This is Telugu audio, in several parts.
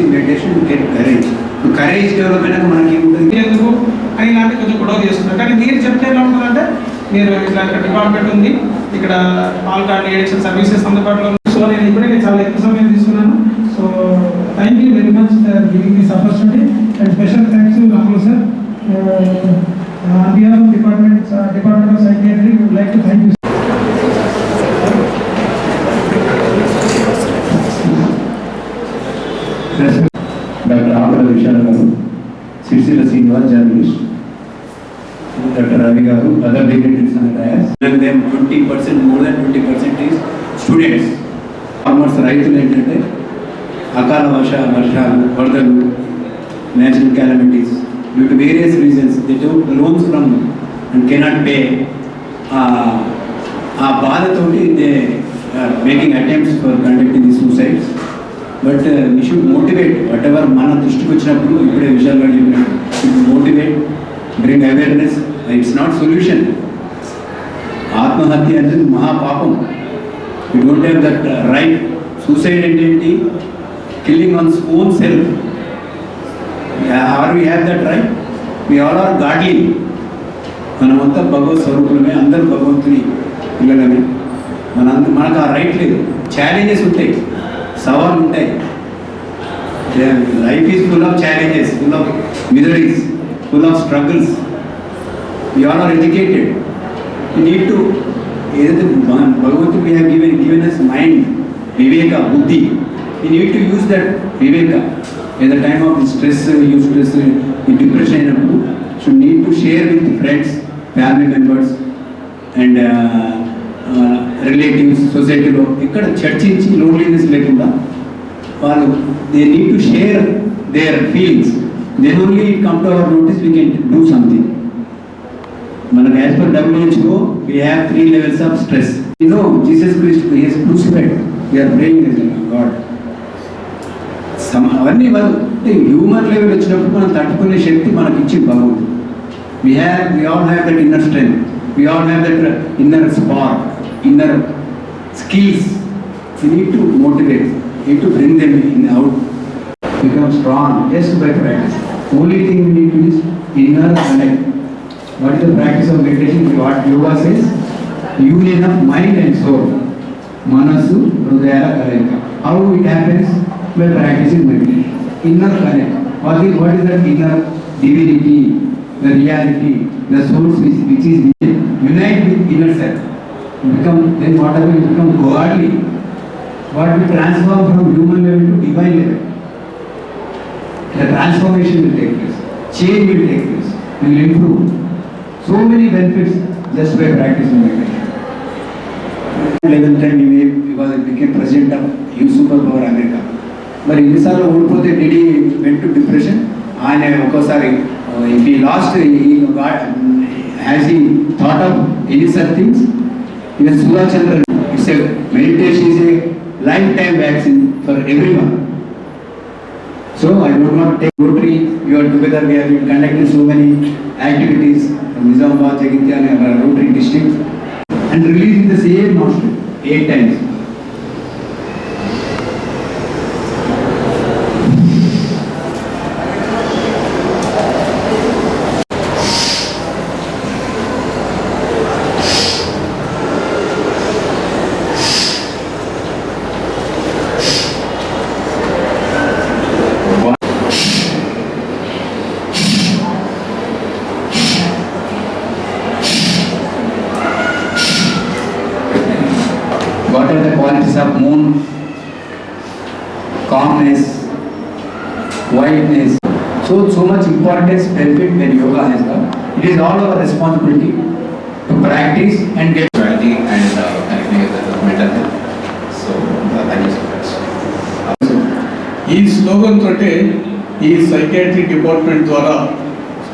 Practising meditation get courage courage develop అయినాక మనకి ఏముంటుంది? ఎందుకు అని ఇలాంటి కొంచెం గొడవ చేస్తున్నారు కానీ మీరు చెప్తే ఎలా ఉంటుందంటే మీరు ఇట్లా డిపార్ట్మెంట్ ఉంది ఇక్కడ ఆల్ కార్డియేషన్ సర్వీసెస్ అందుబాటులో ఉంది. సో నేను ఇప్పుడే చాలా ఎక్కువ సమయం తీసుకున్నాను. So thank you very much giving this opportunity and special thanks to Ramulu sir on behalf department department of psychiatry would like to thank you doctor Akula Vishala garu Sircilla Srinivas journalist. Doctor Ravi garu other dignitaries and dais twenty percent more than twenty percent is students farmers రైతులు ఏంటంటే అకాల వర్ష వర్షాలు వరదలు natural calamities due to various reasons they don't loans from and cannot pay ఆ బాధతోటి they making attempts for conducting the suicides but we should motivate whatever మన దృష్టికి వచ్చినప్పుడు ఇప్పుడే విషయాలు చెప్పినట్టు motivate bring awareness it's not solution ఆత్మహత్య అనేది మహాపాపం. You don't have that right suicide ఏంటి killing on own self or we have that right we all are godly మనమంతా భగవత్ స్వరూపులమే అందరూ భగవంతుని పిల్లలమే. మన మనకు ఆ రైట్ లేదు. ఛాలెంజెస్ ఉంటాయి. సవాళ్ళు ఉంటాయి. Life is full of challenges full of miseries full of struggles you are are educated need to ఏదైతే భగవంతుడు we have given given us mind వివేక బుద్ధి you need to use that Viveka at the time of stress you stress ఈ డిప్రెషన్ అయినప్పుడు should need to share with friends family members and relatives సొసైటీలో ఇక్కడ చర్చించి లోన్లీనెస్ లేకుండా వాళ్ళు they need to share their feelings then only come to our notice we can do something మనకు as per WHO we have three levels of stress you know Jesus Christ he's crucified we are praying god సమ అవన్నీ వాళ్ళు అంటే హ్యూమన్ లెవెల్ వచ్చినప్పుడు మనం తట్టుకునే శక్తి మనకి ఇచ్చి బాగుంది we have we all have that inner strength we all have that inner spark inner skills. We need to motivate, we need to bring them in out, become strong just by practice. Only thing we need to is inner connect. What is the practice of meditation? What yoga says? Union of mind and soul. Manasu, hrudaya Kalaika. How it happens? By practicing meditation. Inner connect. What is, what is that inner divinity, the reality, the source which, which is unite with inner self. Become, then whatever you become godly, what will transform from human level to divine level. The transformation will take place. Change will take place. We will improve. So many benefits just by practicing meditation. 11th time he may- because became president of U super power America మరి ఎన్నిసార్లు ఓడిపోతే డిడి వెంట్ టు డిప్రెషన్ ఆయన ఒక్కోసారి if he lost has he thought of any sir things even Subhash chandran it's a meditation is a lifetime for everyone So I would not take Rotary, you are together, we have been conducting so many activities from Nizamabad, Jagitian, and our Rotary district and releasing the same nostril eight times. What are the qualities of moon? Calmness, whiteness. So, so much importance benefit when yoga has got. It is all our responsibility to practice and get spirituality and uh, connecting with the mental health. So, uh, thank you so much. ఈ స్లోగన్ తోటే ఈ సైకాట్రీ డిపార్ట్మెంట్ ద్వారా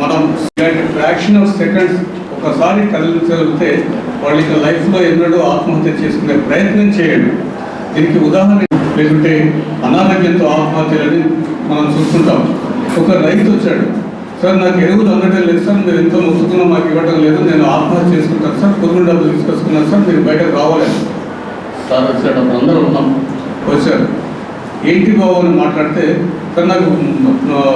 మనం ఇలాంటి ఫ్రాక్షన్ ఆఫ్ సెకండ్స్ ఒకసారి కళ్ళు చదివితే వాళ్ళకి లైఫ్లో ఎన్నడూ ఆత్మహత్య చేసుకునే ప్రయత్నం చేయండి దీనికి ఉదాహరణ లేకుంటే అనారోగ్యంతో ఆత్మహత్యలని మనం చూస్తుంటాం ఒక రైతు వచ్చాడు. సార్ నాకు ఎరువులు అందడం లేదు సార్ మీరు ఎంతో మొత్తుకున్నా మాకు ఇవ్వడం లేదు నేను ఆత్మహత్య చేసుకుంటాను సార్ పురుగుల డబ్బులు తీసుకొచ్చుకున్నాను సార్ మీరు బయటకు రావాలి సార్ వచ్చాడు అప్పుడు అందరూ ఉన్నాం. వచ్చారు ఏంటి బాబు? అని మాట్లాడితే సార్ నాకు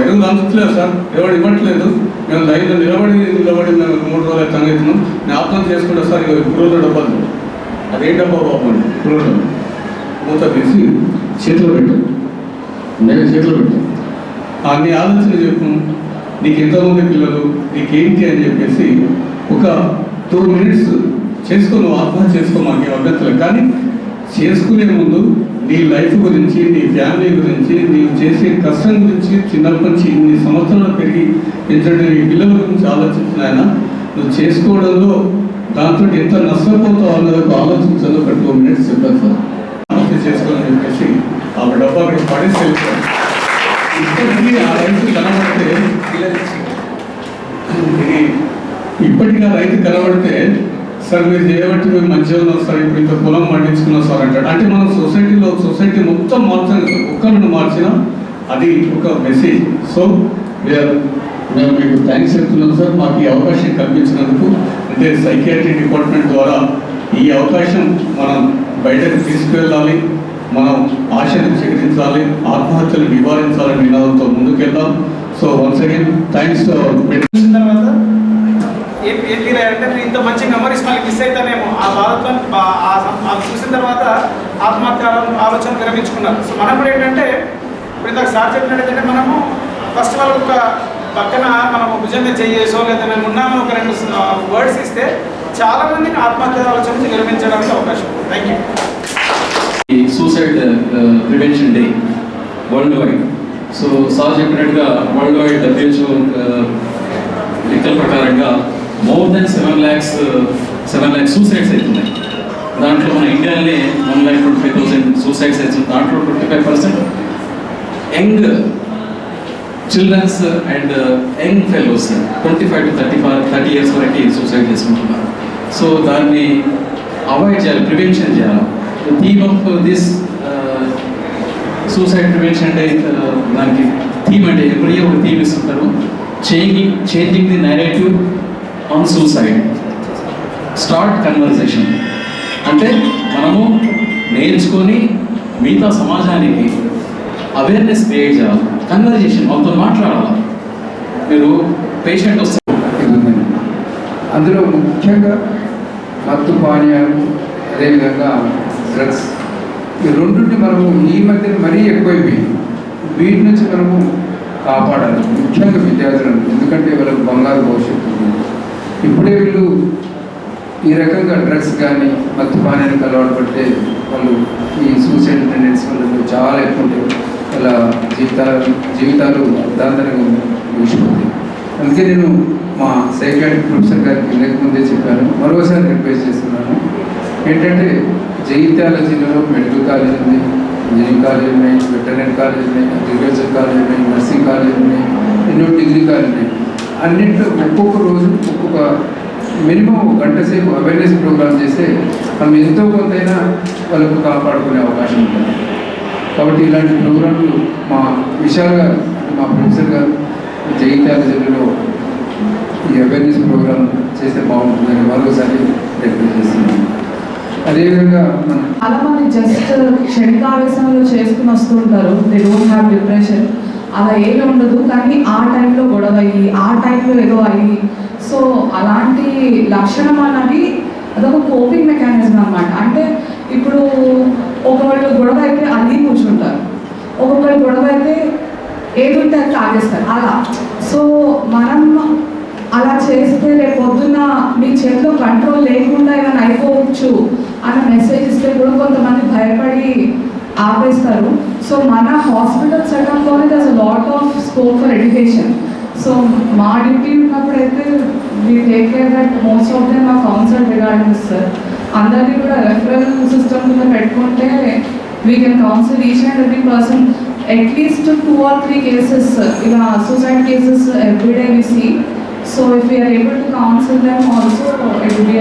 ఎరువులు అందుతలేదు సార్ ఎవరు ఇవ్వట్లేదు. మేము లైన్లో నిలబడి నిలబడి మేము మూడు రోజులు తగ్గుతున్నాం నేను ఆత్మహత్య చేసుకుంటా సార్ ఇక పురుగుల డబ్బాలు. అదేం డబ్బా బాబు పురుగుల మూత తీసి చేతిలో పెట్టు. నేను చేతిలో పెట్టు. ఆ నీ ఆలోచన చెప్పు నీకు ఎంతమంది పిల్లలు నీకేంటి అని చెప్పేసి ఒక టూ మినిట్స్ చేసుకో నువ్వు ఆత్మహత్య చేసుకో మాకు అభ్యర్థులు. కానీ చేసుకునే ముందు నీ లైఫ్ గురించి నీ ఫ్యామిలీ గురించి నీవు చేసే కష్టం గురించి చిన్నప్పటి నుంచి ఇన్ని సంవత్సరాలు పెరిగి పెంచండి నీ పిల్లల గురించి ఆలోచించిన ఆయన నువ్వు చేసుకోవడంలో దాంతో ఎంత నష్టపోతావు అన్నది ఒక ఆలోచించదు ఒక టూ మినిట్స్ చెప్పాను సార్ ఆలోచన చేసుకోవాలని చెప్పేసి ఆ డబ్బా అక్కడ పడేసి వెళ్ళిపోయాడు ఇప్పటికీ ఆ రైతు కనబడితే ఇది ఇప్పటికీ ఆ రైతు కనబడితే సార్ మీరు చేయబట్టి మేము మంచిగా ఉన్నాం సార్ ఇప్పుడు ఇంత పొలం పండించుకున్నాం సార్ అంటాడు. అంటే మనం సొసైటీలో సొసైటీ మొత్తం మార్చాలి ఒక్కరిని మార్చినా అది ఒక మెసేజ్. సో వీఆర్ మేము మీకు థ్యాంక్స్ చెప్తున్నాం సార్. మాకు ఈ అవకాశం కల్పించినందుకు అంటే సైకియాట్రీ డిపార్ట్మెంట్ ద్వారా ఈ అవకాశం మనం బయటకు తీసుకువెళ్ళాలి మనం ఆశను చికిత్సించాలి ఆత్మహత్యలు నివారించాలని నినాదంతో ముందుకెళ్దాం. సో వన్స్ అగైన్ థ్యాంక్స్ తర్వాత ఏం నేను ఇంత మంచి మెమరీస్ మళ్ళీ మిస్ అవుతానేమో ఆ బాధతో అది చూసిన తర్వాత ఆత్మహత్య ఆలోచన విరమించుకున్నారు. సో మనం కూడా ఏంటంటే ఇప్పుడు ఇందాక సార్ చెప్పినట్టు ఏంటంటే మనము ఫస్ట్ ఆఫ్ ఆల్ ఒక పక్కన మనము భుజంగా చేయేసో లేదా మేము ఉన్నామో ఒక రెండు వర్డ్స్ ఇస్తే చాలా మందిని ఆత్మహత్య ఆలోచన విరమించడానికి అవకాశం థ్యాంక్ యూ ఈ suicide prevention day worldwide so sir చెప్పినట్టుగా వరల్డ్ వైడ్ డబ్ల్యూహెచ్ఓ లెక్కల ప్రకారంగా more then seven lakhs seven lakhs suicides అవుతున్నాయి దాంట్లో మన ఇండియాలోనే one lakh twenty five thousand suicides అవుతుంది దాంట్లో twenty five percent young childrens and young fellows twenty five to thirty five thirty years వరకు సూసైడ్ చేసుకుంటున్నారు. సో దాన్ని అవాయిడ్ చేయాలి ప్రివెన్షన్ చేయాలి. Theme of this suicide prevention అంటే దానికి థీమ్ అంటే ఎవ్రీ ఒక థీమ్ ఇస్తుంటారు. Changing changing the narrative on suicide start conversation అంటే మనము నేర్చుకొని మిగతా సమాజానికి అవేర్నెస్ క్రియేట్ చేయాలి. కన్వర్జేషన్ వాళ్ళతో మాట్లాడాలి. మీరు పేషెంట్ వస్తే అందులో ముఖ్యంగా మత్తు పానీయాలు అదేవిధంగా డ్రగ్స్ ఈ రెండింటిని మనము ఈ మధ్య మరీ ఎక్కువైపోయింది వీటి నుంచి మనము కాపాడాలి. ముఖ్యంగా విద్యార్థులను ఎందుకంటే వాళ్ళకు బంగారు భవిష్యత్తు. ఇప్పుడే వీళ్ళు ఈ రకంగా డ్రగ్స్ కానీ మత్తు అలవాటు పడితే వాళ్ళు ఈ సూసైడ్ టెండెన్స్ వాళ్ళు చాలా ఎక్కువ ఉంటాయి వాళ్ళ జీవితాలు జీవితాలు అర్థాంతరంగా ముగిసిపోతాయి. అందుకే నేను మా సైకాట్రిక్ ప్రొఫెసర్ గారికి ఇంతకు ముందే చెప్పాను. మరోసారి రిక్వెస్ట్ చేస్తున్నాను. ఏంటంటే జగిత్యాల జిల్లాలో మెడికల్ కాలేజ్ ఉంది ఇంజనీరింగ్ కాలేజ్ ఉన్నాయి వెటర్నరీ కాలేజ్ ఉన్నాయి అగ్రికల్చర్ కాలేజ్ ఉన్నాయి నర్సింగ్ కాలేజ్ ఉన్నాయి ఎన్నో డిగ్రీ కాలేజ్ ఉన్నాయి. అన్నింటిలో ఒక్కొక్క రోజు ఒక్కొక్క మినిమం ఒక గంట సేపు అవేర్నెస్ ప్రోగ్రామ్ చేస్తే మనం ఎంతో కొంతైనా వాళ్ళకు కాపాడుకునే అవకాశం ఉంటుంది. కాబట్టి ఇలాంటి ప్రోగ్రాంలు మా విశాల్ గారు మా ప్రొఫెసర్ గారు జగిత్యాల జిల్లాలో ఈ అవేర్నెస్ ప్రోగ్రామ్ చేస్తే బాగుంటుందని మరోసారి రిక్వెస్ట్ చేస్తున్నాను అదేవిధంగా చాలా మంది జస్ట్ క్షణికావేశంలో చేసుకుని వస్తుంటారు దే డోంట్ హ్యావ్ డిప్రెషన్ అలా ఏమి ఉండదు కానీ ఆ టైంలో గొడవ అయ్యి ఆ టైంలో ఏదో అయ్యి. సో అలాంటి లక్షణం అన్నది అదొక కోపింగ్ మెకానిజం అనమాట అంటే ఇప్పుడు ఒకళ్ళు గొడవ అయితే అది కూర్చుంటారు. ఒక్కొక్కరు గొడవ అయితే ఏది ఉంటే అది తాగేస్తారు. అలా. సో మనం అలా చేస్తే రేపు పొద్దున్న మీ చేతిలో కంట్రోల్ లేకుండా ఏమైనా అయిపోవచ్చు అన్న మెసేజ్ ఇస్తే కూడా కొంతమంది భయపడి ఆపేస్తారు. సో మన hospital సెటప్లోనే thus lot of scope for education so మా డ్యూటీ ఉన్నప్పుడైతే we take care that most of them మా కౌన్సిల్ రిగార్డింగ్ సార్ అందరినీ కూడా రెఫరల్ సిస్టమ్ కింద పెట్టుకుంటే we can counsel each and every person at least two or three cases ఇలా suicide cases everyday we see so if we are able to counsel them also it be